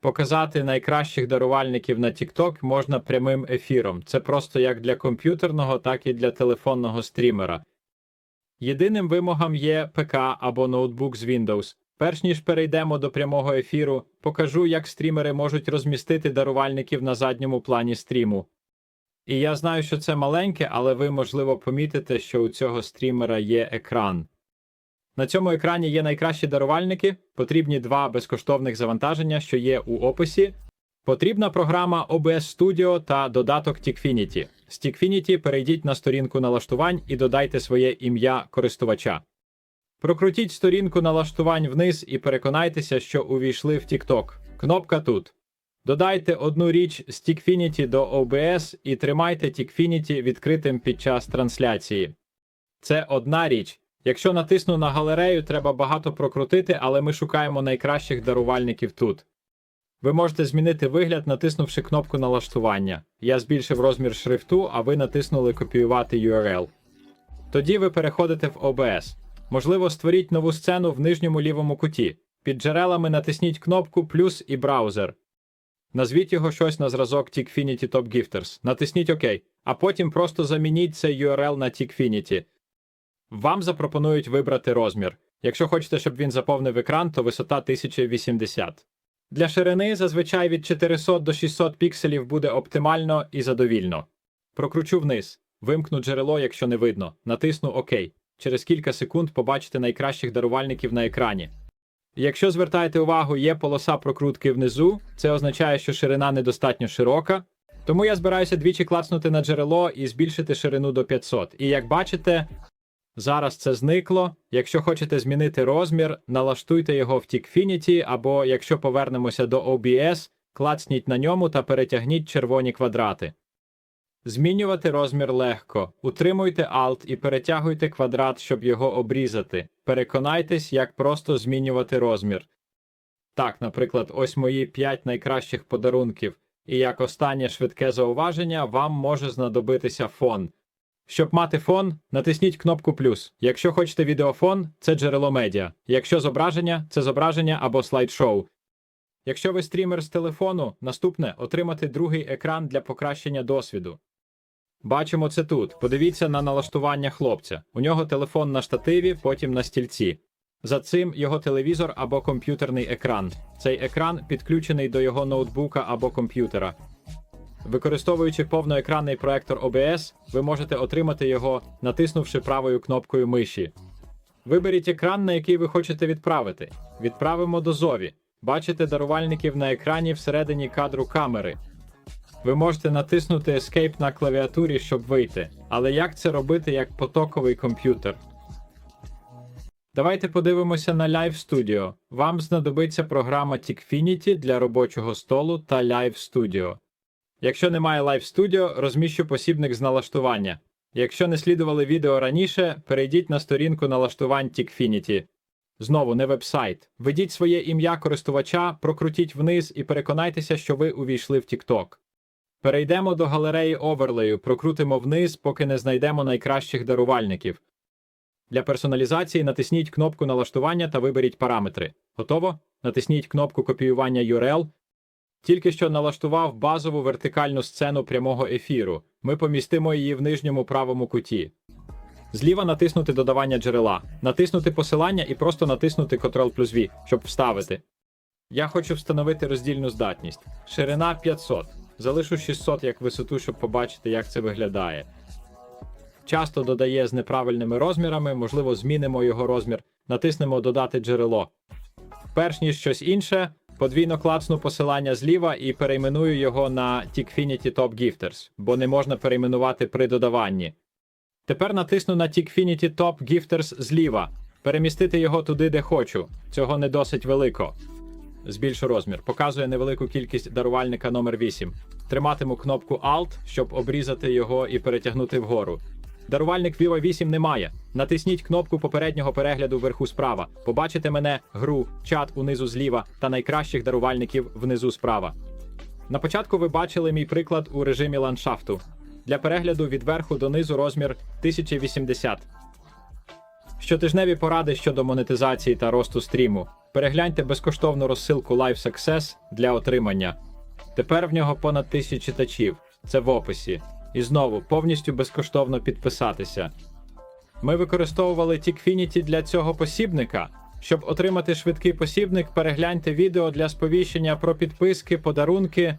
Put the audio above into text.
Показати найкращих дарувальників на TikTok можна прямим ефіром. Це просто як для комп'ютерного, так і для телефонного стрімера. Єдиним вимогом є ПК або ноутбук з Windows. Перш ніж перейдемо до прямого ефіру, покажу, як стрімери можуть розмістити дарувальників на задньому плані стріму. І я знаю, що це маленьке, але ви, можливо, помітите, що у цього стрімера є екран. На цьому екрані є найкращі дарувальники, потрібні два безкоштовних завантаження, що є у описі. Потрібна програма OBS Studio та додаток Tikfinity. З Tikfinity перейдіть на сторінку налаштувань і додайте своє ім'я користувача. Прокрутіть сторінку налаштувань вниз і переконайтеся, що увійшли в TikTok. Кнопка тут. Додайте одну річ з Tikfinity до OBS і тримайте Tikfinity відкритим під час трансляції. Це одна річ. Якщо натисну на галерею, треба багато прокрутити, але ми шукаємо найкращих дарувальників тут. Ви можете змінити вигляд, натиснувши кнопку налаштування. Я збільшив розмір шрифту, а ви натиснули копіювати URL. Тоді ви переходите в OBS. Можливо, створіть нову сцену в нижньому лівому куті. Під джерелами натисніть кнопку плюс і браузер. Назвіть його щось на зразок Tikfinity Top Gifters. Натисніть ОК, а потім просто замініть цей URL на Tikfinity. Вам запропонують вибрати розмір. Якщо хочете, щоб він заповнив екран, то висота 1080. Для ширини зазвичай від 400 до 600 пікселів буде оптимально і задовільно. Прокручу вниз, вимкну джерело, якщо не видно, натисну ОК. Через кілька секунд побачите найкращих дарувальників на екрані. Якщо звертаєте увагу, є полоса прокрутки внизу, це означає, що ширина недостатньо широка. Тому я збираюся двічі клацнути на джерело і збільшити ширину до 500. І як бачите, зараз це зникло. Якщо хочете змінити розмір, налаштуйте його в Tikfinity, або якщо повернемося до OBS, клацніть на ньому та перетягніть червоні квадрати. Змінювати розмір легко. Утримуйте Alt і перетягуйте квадрат, щоб його обрізати. Переконайтесь, як просто змінювати розмір. Так, наприклад, ось мої 5 найкращих подарунків. І як останнє швидке зауваження, вам може знадобитися фон. Щоб мати фон, натисніть кнопку плюс. Якщо хочете відеофон, це джерело медіа. Якщо зображення, це зображення або слайд-шоу. Якщо ви стрімер з телефону, наступне отримати другий екран для покращення досвіду. Бачимо це тут. Подивіться на налаштування хлопця. У нього телефон на штативі, потім на стільці. За цим його телевізор або комп'ютерний екран. Цей екран підключений до його ноутбука або комп'ютера. Використовуючи повноекранний проектор OBS, ви можете отримати його, натиснувши правою кнопкою миші. Виберіть екран, на який ви хочете відправити. Відправимо до Зові. Бачите дарувальників на екрані всередині кадру камери. Ви можете натиснути Escape на клавіатурі, щоб вийти. Але як це робити як потоковий комп'ютер? Давайте подивимося на Live Studio. Вам знадобиться програма Tikfinity для робочого столу та Live Studio. Якщо немає Live Studio, розміщу посібник з налаштування. Якщо не слідували відео раніше, перейдіть на сторінку налаштувань Tikfinity. Знову не вебсайт. Введіть своє ім'я користувача, прокрутіть вниз і переконайтеся, що ви увійшли в TikTok. Перейдемо до галереї оверлею, прокрутимо вниз, поки не знайдемо найкращих дарувальників. Для персоналізації натисніть кнопку налаштування та виберіть параметри. Готово? Натисніть кнопку копіювання URL. Тільки що налаштував базову вертикальну сцену прямого ефіру. Ми помістимо її в нижньому правому куті. Зліва натиснути додавання джерела, натиснути посилання і просто натиснути Ctrl плюс V, щоб вставити. Я хочу встановити роздільну здатність. Ширина 500. Залишу 600 як висоту, щоб побачити, як це виглядає. Часто додає з неправильними розмірами, можливо, змінимо його розмір, натиснемо Додати джерело. Перш ніж щось інше, подвійно клацну посилання зліва і перейменую його на Tikfinity Top Gifters, бо не можна перейменувати при додаванні. Тепер натисну на Tikfinity Top Gifters зліва. Перемістити його туди, де хочу. Цього не досить велико. Збільшу розмір. Показує невелику кількість дарувальника номер 8. Триматиму кнопку Alt, щоб обрізати його і перетягнути вгору. Дарувальник Vivo 8 немає. Натисніть кнопку попереднього перегляду вверху справа. Побачите мене, гру, чат унизу зліва та найкращих дарувальників внизу справа. На початку ви бачили мій приклад у режимі ландшафту. Для перегляду від верху до низу розмір 1080. Щотижневі поради щодо монетизації та росту стріму. Перегляньте безкоштовну розсилку Live Success для отримання. Тепер в нього понад тисячі читачів. Це в описі. І знову повністю безкоштовно підписатися. Ми використовували Тікфініті для цього посібника. Щоб отримати швидкий посібник, перегляньте відео для сповіщення про підписки, подарунки